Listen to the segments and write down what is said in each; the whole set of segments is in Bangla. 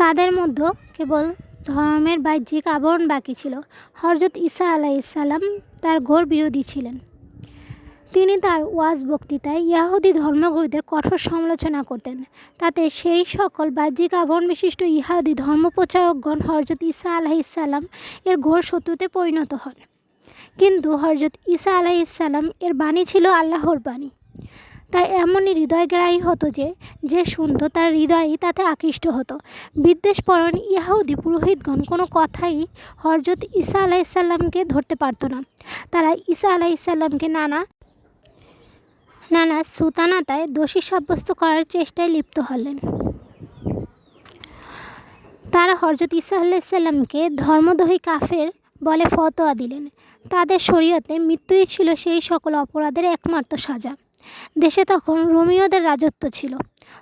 তাদের মধ্যে কেবল ধর্মের বাহ্যিক আবরণ বাকি ছিল। হজরত ঈসা আলাইসাল্লাম তার ঘোর বিরোধী ছিলেন। তিনি তার ওয়াজ বক্তৃতায় ইয়াহুদি ধর্মগুরুদের কঠোর সমালোচনা করতেন। তাতে সেই সকল বাহ্যিক আবরণ বিশিষ্ট ইহাদি ধর্মপ্রচারকগণ হজরত ঈসা আলাইসাল্লাম এর ঘোর শত্রুতে পরিণত হন। কিন্তু হজরত ঈসা আলাইসাল্লাম এর বাণী ছিল আল্লাহর বাণী। তাই এমনই হৃদয়গ্রাহী হতো যে যে শুনত তার হৃদয়ই তাতে আকৃষ্ট হতো। বিদ্বেষপরণ ইয়াহুদি পুরোহিতগণ কোনো কথাই হরজত ঈসা আলাইসাল্লামকে ধরতে পারতো না। তারা ঈসা আলাইসাল্লামকে নানা নানা সুতানাতায় দোষী সাব্যস্ত করার চেষ্টায় লিপ্ত হলেন। তারা হরজত ঈসা আলাইসাল্লামকে ধর্মদোহী কাফের বলে ফতোয়া দিলেন। তাদের শরীয়তে মৃত্যুই ছিল সেই সকল অপরাধের একমাত্র সাজা। দেশে তখন রোমিওদের রাজত্ব ছিল।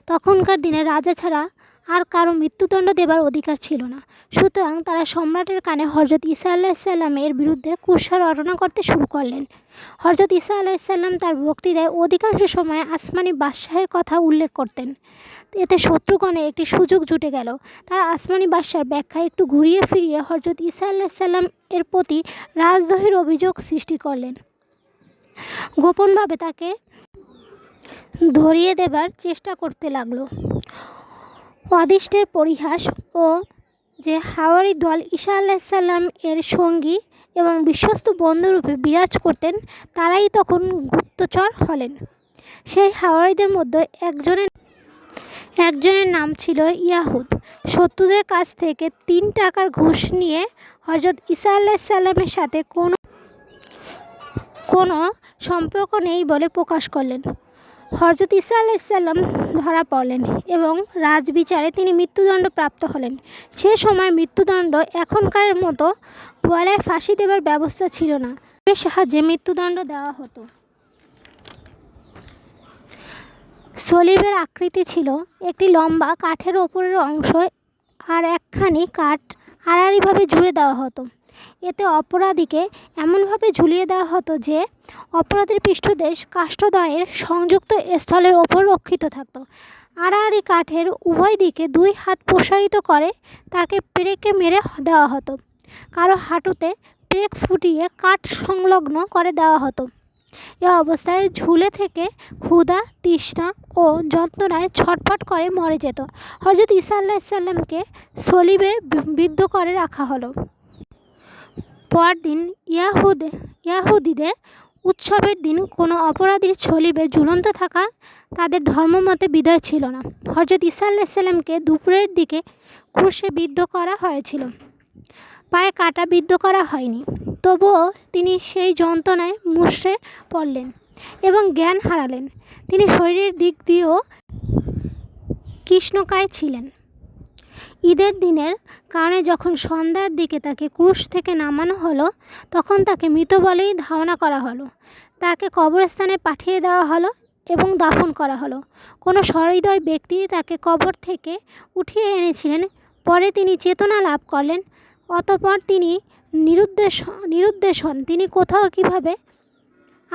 তখনকার দিনে রাজা ছাড়া আর কারও মৃত্যুদণ্ড দেবার অধিকার ছিল না। সুতরাং তারা সম্রাটের কানে হরজত ঈসা আলাহিসাল্লামের বিরুদ্ধে কুৎসা রটনা করতে শুরু করলেন। হরজত ঈসা আলাহিসাল্লাম তার বক্তৃতায় অধিকাংশ সময় আসমানি বাদশাহের কথা উল্লেখ করতেন। এতে শত্রুগণে একটি সুযোগ জুটে গেল। তার আসমানি বাদশার ব্যাখ্যা একটু ঘুরিয়ে ফিরিয়ে হরজত ঈসা আলাহিসাল্লাম এর প্রতি রাজদ্রোহীর অভিযোগ সৃষ্টি করলেন। গোপনভাবে তাকে ধরিয়ে দেবার চেষ্টা করতে লাগল। অদিষ্টের পরিহাস ও যে হাওয়ারি দল ঈশা আলাইসাল্লাম এর সঙ্গী এবং বিশ্বস্ত বন্ধুরূপে বিরাজ করতেন, তারাই তখন গুপ্তচর হলেন। সেই হাওয়ারিদের মধ্যে একজনের একজনের নাম ছিল ইয়াহুদ। শত্রুদের কাছ থেকে তিন টাকার ঘুষ নিয়ে হজরত ঈসা আলাইসাল্লামের সাথে কোনো কোনো সম্পর্ক নেই বলে প্রকাশ করলেন। হরজত ঈসা আলাইসাল্লাম ধরা পড়লেন এবং রাজবিচারে তিনি মৃত্যুদণ্ড প্রাপ্ত হলেন। সে সময় মৃত্যুদণ্ড এখনকার মতো গলায় ফাঁসি দেবার ব্যবস্থা ছিল না। এর সাহায্যে মৃত্যুদণ্ড দেওয়া হতো। সলিবের আকৃতি ছিল একটি লম্বা কাঠের ওপরের অংশ আর একখানি কাঠ আড়াআড়িভাবে জুড়ে দেওয়া হতো। এতে অপরাধীকে এমনভাবে ঝুলিয়ে দেওয়া হতো যে অপরাধীর পৃষ্ঠদেশ কাষ্ঠদয়ের সংযুক্ত স্থলের ওপর রক্ষিত থাকত। আড়াআড়ি কাঠের উভয় দিকে দুই হাত প্রসারিত করে তাকে পেরেকে মেরে দেওয়া হতো। কারও হাঁটুতে পেরেক ফুটিয়ে কাঠ সংলগ্ন করে দেওয়া হতো। এ অবস্থায় ঝুলে থেকে ক্ষুধা, তৃষ্ণা ও যন্ত্রণায় ছটফট করে মরে যেত। হজরত ঈসা আল্লাহ সাল্লামকে সলিবে বিদ্ধ করে রাখা হলো। পরদিন ইয়াহুদ, ইয়াহুদিদের উৎসবের দিন কোনো অপরাধীর ছলিবে ঝুলন্ত থাকা তাদের ধর্মমতে বিদয় ছিল না। হজরত ঈসা আল্লাহ সাল্লামকে দুপুরের দিকে ক্রুশে বিদ্ধ করা হয়েছিল। পায়ে কাটা বিদ্ধ করা হয়নি। তবুও তিনি সেই যন্ত্রণায় মুষড়ে পড়লেন এবং জ্ঞান হারালেন। তিনি শরীরের দিক দিয়েও কৃষ্ণকায় ছিলেন। ঈদের দিনের কারণে যখন সন্ধ্যার দিকে তাকে ক্রুশ থেকে নামানো হলো, তখন তাকে মৃত বলেই ধারণা করা হলো। তাকে কবরস্থানে পাঠিয়ে দেওয়া হলো এবং দাফন করা হলো। কোনো সহৃদয় ব্যক্তি তাকে কবর থেকে উঠিয়ে এনেছিলেন, পরে তিনি চেতনা লাভ করলেন, অতপর তিনি নিরুদ্দেশ নিরুদ্দেশ হন তিনি কোথাও কীভাবে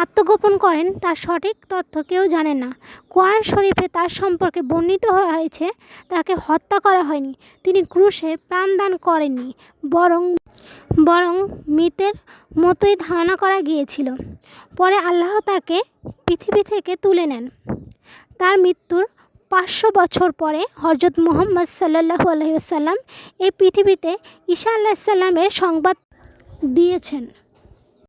আত্মগোপন করেন, তার সঠিক তথ্য কেউ জানে না। কোরআন শরীফে তার সম্পর্কে বর্ণিত হয়েছে তাকে হত্যা করা হয়নি। তিনি ক্রুশে প্রাণদান করেননি, বরং বরং মৃতের মতোই ধারণা করা গিয়েছিল। পরে আল্লাহ তাকে পৃথিবী থেকে তুলে নেন। তার মৃত্যুর পাঁচশো বছর পরে হজরত মোহাম্মদ সাল্লাহু আলহিসাল্লাম এই পৃথিবীতে ঈশা আল্লাহ সাল্লামের সংবাদ দিয়েছেন।